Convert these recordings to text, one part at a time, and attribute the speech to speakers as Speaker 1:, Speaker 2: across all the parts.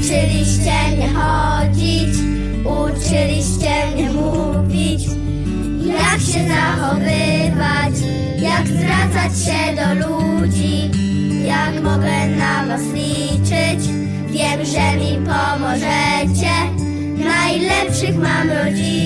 Speaker 1: Uczyliście mnie chodzić, uczyliście mnie mówić, jak się zachowywać, jak zwracać się do ludzi, jak mogę na was liczyć. Wiem, że mi pomożecie, najlepszych mam rodziców.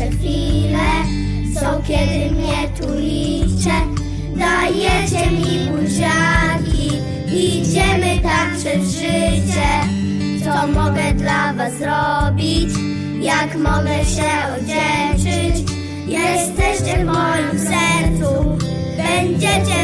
Speaker 1: Najpiękniejsze chwile są, kiedy mnie tulicie. Dajecie mi buziaki, idziemy tak przez życie. Co mogę dla was zrobić? Jak mogę się oddzięczyć? Jesteście w moim sercu, będziecie